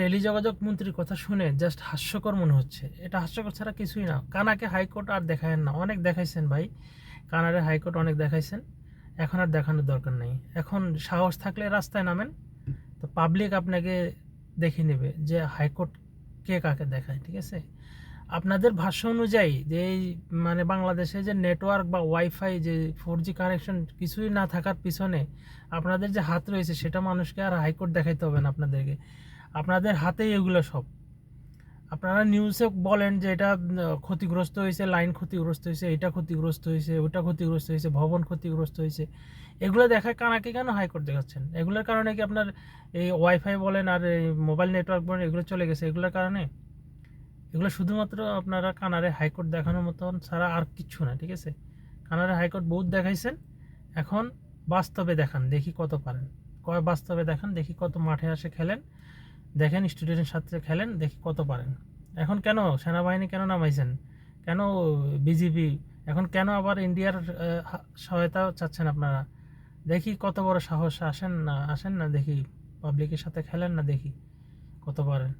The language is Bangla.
টেলিযোগাযোগ মন্ত্রীর কথা শুনে জাস্ট হাস্যকর মনে হচ্ছে। এটা হাস্যকর ছাড়া কিছুই না। কানাকে হাইকোর্ট আর দেখায়েন না। অনেক দেখাইছেন ভাই। কানারে হাইকোর্ট অনেক দেখাইছেন। এখন আর দেখানোর দরকার নেই। এখন সাহস থাকলে রাস্তায় নামেন। তো পাবলিক আপনাকে দেখে নেবে যে হাইকোর্ট কে কাকে দেখায়, ঠিক আছে? আপনাদের ভাষ্য অনুযায়ী যে এই মানে বাংলাদেশে যে নেটওয়ার্ক বা ওয়াইফাই যে ফোর জি কানেকশন কিছুই না থাকার পিছনে আপনাদের যে হাত রয়েছে, সেটা মানুষকে আর হাইকোর্ট দেখাইতে হবে না আপনাদেরকে। আপনাদের হাতেই এগুলো সব। আপনারা নিউজে বলেন যে এটা ক্ষতিগ্রস্ত হয়েছে লাইন ক্ষতিগ্রস্ত হয়েছে, এটা ক্ষতিগ্রস্ত হয়েছে, ওটা ক্ষতিগ্রস্ত হয়েছে, ভবন ক্ষতিগ্রস্ত হয়েছে। এগুলো দেখায় কানাকে কেন হাইকোর্ট দেখাচ্ছেন? এগুলোর কারণে কি আপনার এই ওয়াইফাই বলেন আর এই মোবাইল নেটওয়ার্ক বলেন, এগুলো চলে গেছে? এগুলোর কারণে? এগুলো শুধুমাত্র আপনারা কানারে হাইকোর্ট দেখানোর মতন ছাড়া আর কিচ্ছু না, ঠিক আছে? কানারে হাইকোর্ট বহুত দেখাইছেন, এখন বাস্তবে দেখান, দেখি কত পারেন। কয় বাস্তবে দেখান, দেখি কত মাঠে আসে খেলেন। দেখেন, স্টুডেন্টের সাথে খেলেন, দেখি কত পারেন। এখন কেন সেনাবাহিনী কেন নামাইছেন? কেন বিজেপি এখন কেন আবার ইন্ডিয়ার সহায়তা চাচ্ছেন আপনারা? দেখি কত বড় সাহস আসেন না আসেন না দেখি। পাবলিকের সাথে খেলেন না দেখি কত পারেন।